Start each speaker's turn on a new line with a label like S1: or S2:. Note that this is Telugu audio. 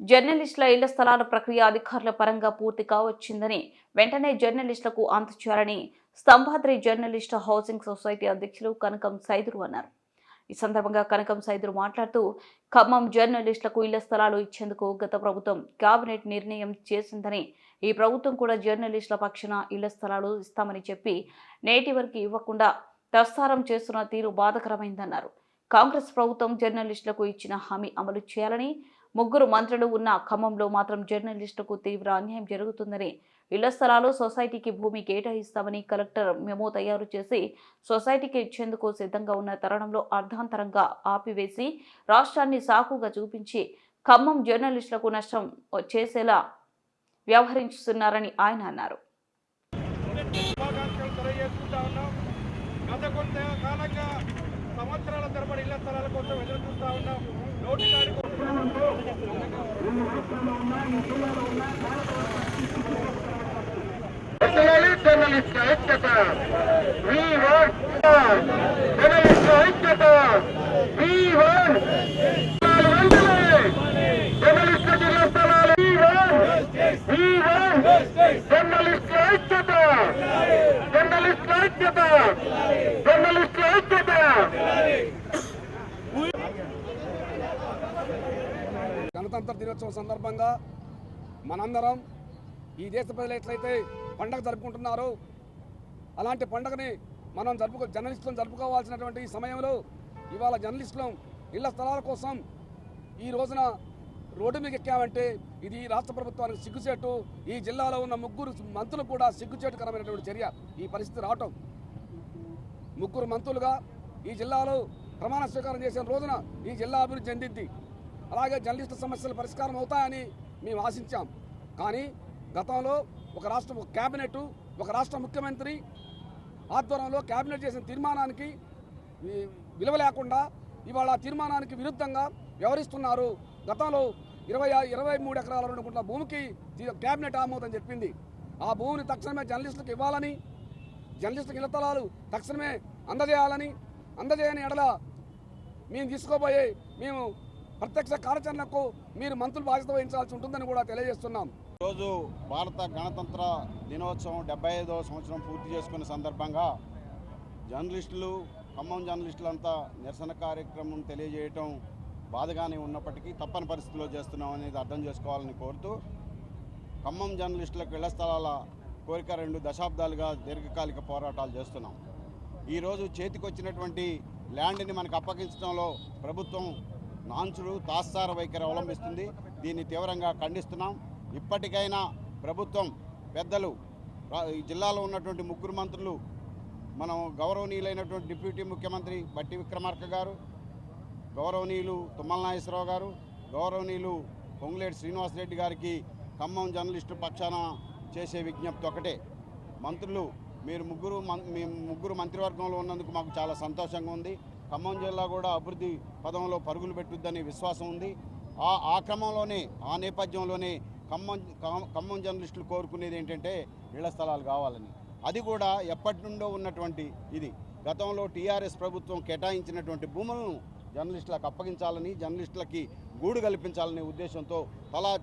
S1: జర్నలిస్టుల ఇళ్ళ స్థలాల ప్రక్రియ అధికారుల పరంగా పూర్తి కావచ్చిందని వెంటనే జర్నలిస్టులకు అందచేయాలని స్తంభాద్రి జర్నలిస్టు హౌసింగ్ సొసైటీ అధ్యక్షులు కనకం సైదురు అన్నారు. ఈ సందర్భంగా కనకం సైదురు మాట్లాడుతూ ఖమ్మం జర్నలిస్టులకు ఇళ్ళ స్థలాలు ఇచ్చేందుకు గత ప్రభుత్వం కేబినెట్ నిర్ణయం చేసిందని ఈ ప్రభుత్వం కూడా జర్నలిస్టుల పక్షాన ఇళ్ళ స్థలాలు ఇస్తామని చెప్పి నేటి వరకు ఇవ్వకుండా ప్రస్తారం చేస్తున్న తీరు బాధకరమైందన్నారు. కాంగ్రెస్ ప్రభుత్వం జర్నలిస్టులకు ఇచ్చిన హామీ అమలు చేయాలని ముగ్గురు మంత్రులు ఉన్న ఖమ్మంలో మాత్రం జర్నలిస్టులకు తీవ్ర అన్యాయం జరుగుతుందని ఇళ్ళ స్థలాలు సొసైటీకి భూమి కేటాయిస్తామని కలెక్టర్ మెమో తయారు చేసి సొసైటీకి ఇచ్చేందుకు సిద్ధంగా ఉన్న తరుణంలో అర్ధాంతరంగా ఆపివేసి రాష్ట్రాన్ని సాకుగా చూపించి ఖమ్మం జర్నలిస్టులకు నష్టం చేసేలా వ్యవహరిస్తున్నారని ఆయన అన్నారు.
S2: గత కొంత కాలంగా సంవత్సరాల తరబడి ఇళ్ళ స్థలాల కోసం ఎదురు చూస్తా ఉన్నాం. నోటి కాడికి
S3: జర్నలిస్ట్ జర్నలిస్ట్ ఐక్యత! We want జర్నలిస్ట్ ఐక్యత! We want జర్నలిస్ట్ జిల్లా స్థలాలు We want We want journalist ఐక్యత జర్నలిస్ట్ ఐక్యత జర్నలిస్ట్ ఐక్యత!
S2: గణతంత్ర దినోత్సవం సందర్భంగా మనందరం ఈ దేశ ప్రజలు ఎట్లయితే పండగ జరుపుకుంటున్నారో అలాంటి పండగని మనం జరుపుకో జర్నలిస్టులను జరుపుకోవాల్సినటువంటి ఈ సమయంలో ఇవాళ జర్నలిస్టులం ఇళ్ళ స్థలాల కోసం ఈ రోజున రోడ్డు మీద ఎక్కామంటే ఇది రాష్ట్ర ప్రభుత్వానికి సిగ్గుచేటు. ఈ జిల్లాలో ఉన్న ముగ్గురు మంత్రులు కూడా సిగ్గుచేటుకరమైనటువంటి చర్య ఈ పరిస్థితి రావటం. ముగ్గురు మంత్రులుగా ఈ జిల్లాలో ప్రమాణ స్వీకారం చేసిన రోజున ఈ జిల్లా అభివృద్ధి చెందింది అలాగే జర్నలిస్టు సమస్యలు పరిష్కారం అవుతాయని మేము ఆశించాం. కానీ గతంలో ఒక రాష్ట్ర ఒక క్యాబినెట్ ఒక రాష్ట్ర ముఖ్యమంత్రి ఆధ్వర్యంలో క్యాబినెట్ చేసిన తీర్మానానికి విలువ లేకుండా ఇవాళ ఆ తీర్మానానికి విరుద్ధంగా వ్యవహరిస్తున్నారు. గతంలో ఇరవై ఇరవై మూడు ఎకరాల రెండు భూమికి క్యాబినెట్ ఆమోదం చెప్పింది. ఆ భూమిని తక్షణమే జర్నలిస్టులకు ఇవ్వాలని జర్నలిస్టులకు ఇళ్ళ తక్షణమే అందజేయాలని అందజేయని ఎడల మేము తీసుకోబోయే మేము ప్రత్యక్ష కార్యాచరణకు మీరు మంత్రులు బాధ్యత వహించాల్సి ఉంటుందని కూడా తెలియజేస్తున్నాం.
S4: ఈరోజు భారత గణతంత్ర దినోత్సవం డెబ్బై ఐదవ సంవత్సరం పూర్తి చేసుకున్న సందర్భంగా జర్నలిస్టులు ఖమ్మం జర్నలిస్టులంతా నిరసన కార్యక్రమం తెలియజేయటం బాధగానే ఉన్నప్పటికీ తప్పని పరిస్థితిలో చేస్తున్నాం అనేది అర్థం చేసుకోవాలని కోరుతూ ఖమ్మం జర్నలిస్టులకు ఇళ్ళ స్థలాల కోరిక రెండు దశాబ్దాలుగా దీర్ఘకాలిక పోరాటాలు చేస్తున్నాం. ఈరోజు చేతికొచ్చినటువంటి ల్యాండ్ని మనకు అప్పగించడంలో ప్రభుత్వం నాంచుడు తాస్సార వైఖరి అవలంబిస్తుంది. దీన్ని తీవ్రంగా ఖండిస్తున్నాం. ఇప్పటికైనా ప్రభుత్వం పెద్దలు ఈ జిల్లాలో ఉన్నటువంటి ముగ్గురు మంత్రులు మనం గౌరవనీయులైనటువంటి డిప్యూటీ ముఖ్యమంత్రి బట్టి విక్రమార్క గారు గౌరవనీయులు తుమ్మల నాగేశ్వరరావు గారు గౌరవనీయులు పొంగులేటి శ్రీనివాసరెడ్డి గారికి ఖమ్మం జర్నలిస్టు పక్షాన చేసే విజ్ఞప్తి ఒకటే. మంత్రులు మీరు ముగ్గురు మం- మీ ముగ్గురు మంత్రివర్గంలో ఉన్నందుకు మాకు చాలా సంతోషంగా ఉంది. ఖమ్మం జిల్లా కూడా అభివృద్ధి పదంలో పరుగులు పెట్టుద్దని విశ్వాసం ఉంది. ఆ ఆ క్రమంలోనే ఆ నేపథ్యంలోనే ఖమ్మం ఖమ్మం- ఖమ్మం జర్నలిస్టులు కోరుకునేది ఏంటంటే ఇళ్ళ స్థలాలు కావాలని. అది కూడా ఎప్పటి నుండో ఉన్నటువంటి ఇది. గతంలో టీఆర్ఎస్ ప్రభుత్వం కేటాయించినటువంటి భూములను జర్నలిస్టులకు అప్పగించాలని జర్నలిస్టులకి గూడు కల్పించాలనే ఉద్దేశంతో తలా